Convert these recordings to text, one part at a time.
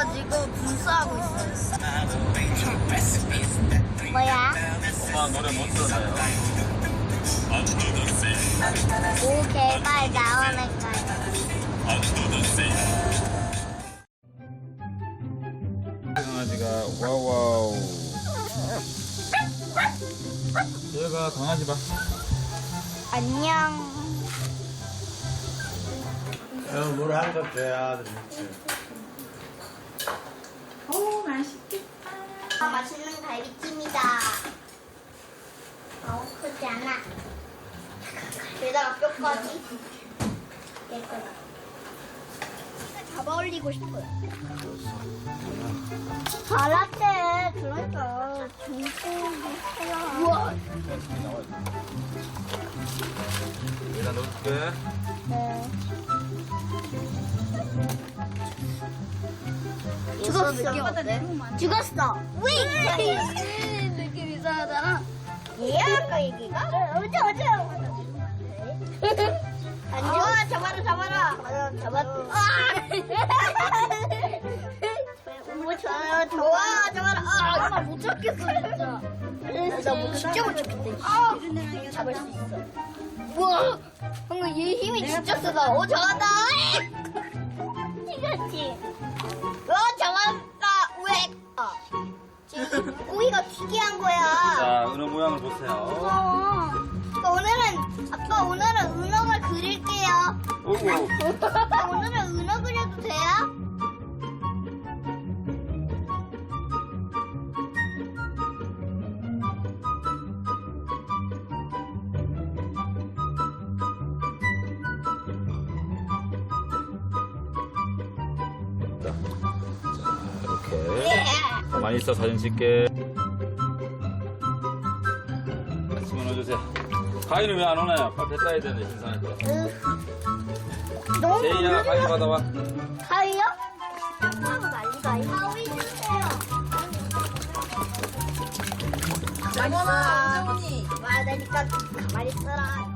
닫혀가지고 분수하고 있어요. 뭐야? 엄마 노래 못 들었나요? 오 개발 나오니까요. 강아지가 와와우 얘가 강아지 봐 안녕. 어, 물한 컵 줘야 되겠지. 오, 맛있겠다. 아, 맛있는 갈비찜이다. 아우 크지 않아. 게다가 뼈까지. 예쁘다. 잡아 올리고 싶어요. 잘랐대. 그러니까 중국이 우와. 얘가 넣을게 네. 죽었어. 죽었어. 왜? 느낌 이상하잖아. 얘야 아까 얘기가? 어제 어제. 안 좋아 잡아라 잡아라. 잡았어. 뭐 좋아 좋아 잡아라. 아, 나못 잡겠어, 진짜. 나뭐 진짜 못 잡겠다. 아, 잡을 수 있어. 우와, 방금 얘 힘이 진짜 세다. 오, 잡았다. 이거지. 와, 잡았다. 왜? 아, 지금 꼬이가 튀게 한 거야. 자 은어 모양을 보세요 무서워. 아빠 오늘은 아빠 오늘은 은어를 그릴게요. 오고 아빠 오늘은 은어 돼요? 가만히 있어 사진 찍게 같이 넣어주세요 가위는 왜 안 오나요? 빨리 따야 되는데 때 너무 제이야 가위 받아와 가위요? 하고 난리가 가위 주세요. 어머나, 정훈이. 말하니까 가만히 있어라.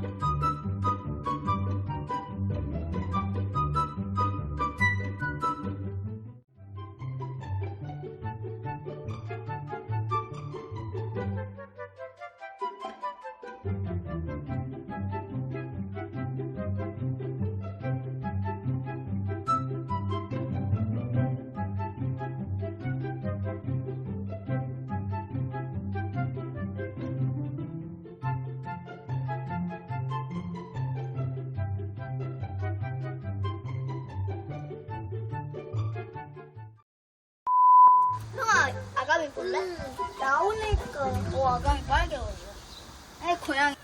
아가미 볼래? 나오니까. 오, 아감이 빨개 보여. 에, 고양이.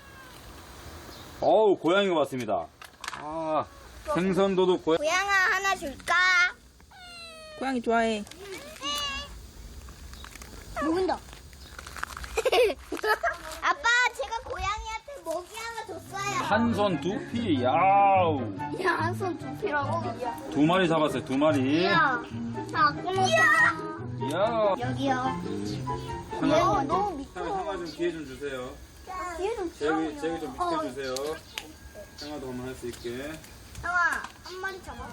어우 고양이가 왔습니다 아 생선도둑 고양 고양아 하나 줄까? 고양이 좋아해. 먹은다. 아빠, 제가 고양이한테 먹이 하나 줬어요. 한 손 두 피 야우 야, 한손 두피라고? 야. 두 마리 잡았어요 두 마리 야. 나 끊었다. 야 여기요. 얘 너무 미끄러워. 형아 좀 기회 좀 주세요 뒤에 좀 제기 제기 좀 어. 비켜 주세요 형아도 한번 할 수 있게 형아, 한 마리 잡아봐.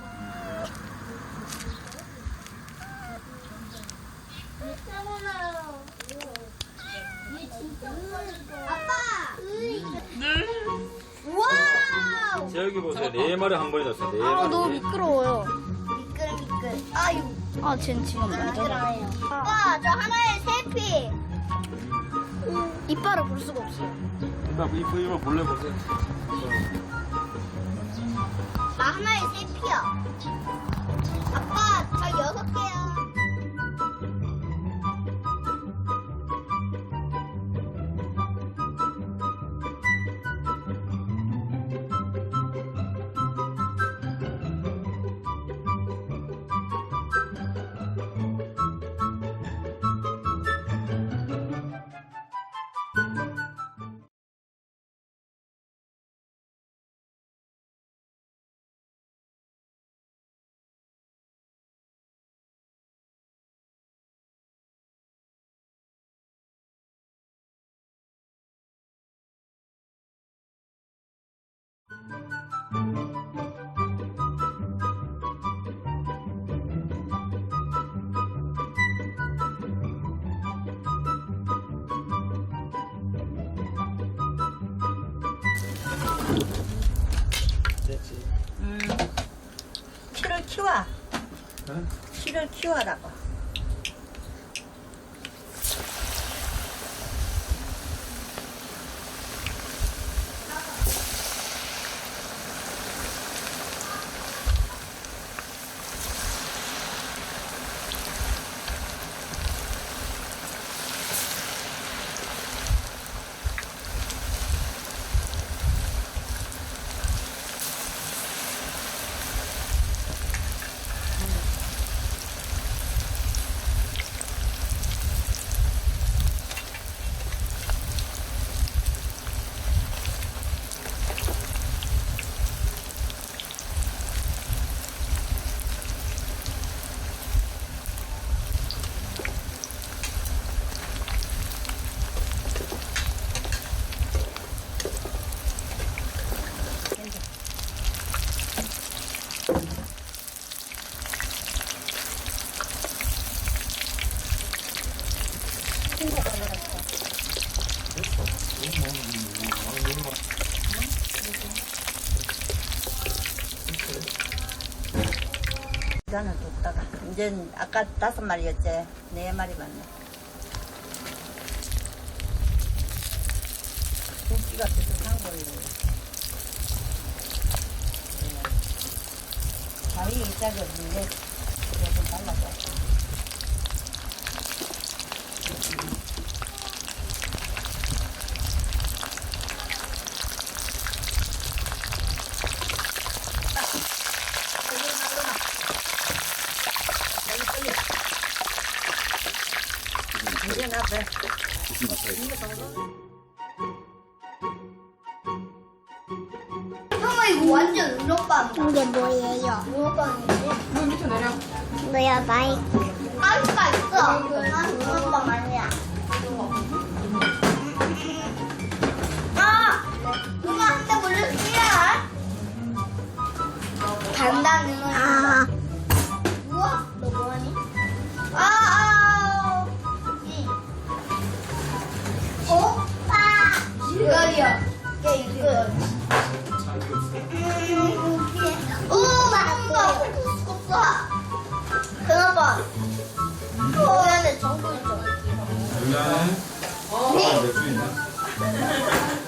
미끄러워요. 얘 진짜 아빠! 와우! 제기 보세요 네 마리 한 번에 잡았어요 네 아, 마리 너무 미끄러워요. 미끌. 아유. 아, 쟨 지금 미끌 맞아. 미끌해요. 아빠, 저 하나에 세 피. 이빨을 볼 수가 없어요. 일단 이 부위만 볼래 보세요 나 하나에 세 피야. 아빠, 저 여섯 개 키를 키워라고. 이거는 뒀다가 이제 아까 다섯 마리였지 네 마리 맞네. 고기가 비슷한 거예요. 네. 바위 이짝이 없는데 좀. 이 형아 이거 완전 은어빵이다. 이게 뭐예요? 은어빵이지? 뭐야 마이크 아이가 있어. 아, 은어빵 아니야. 이거리야. 얘 이거. 오, 맛있다. kuskus Kenapa? 어, 안에 정도 있잖아. 미안해. 어, 맥주 있나?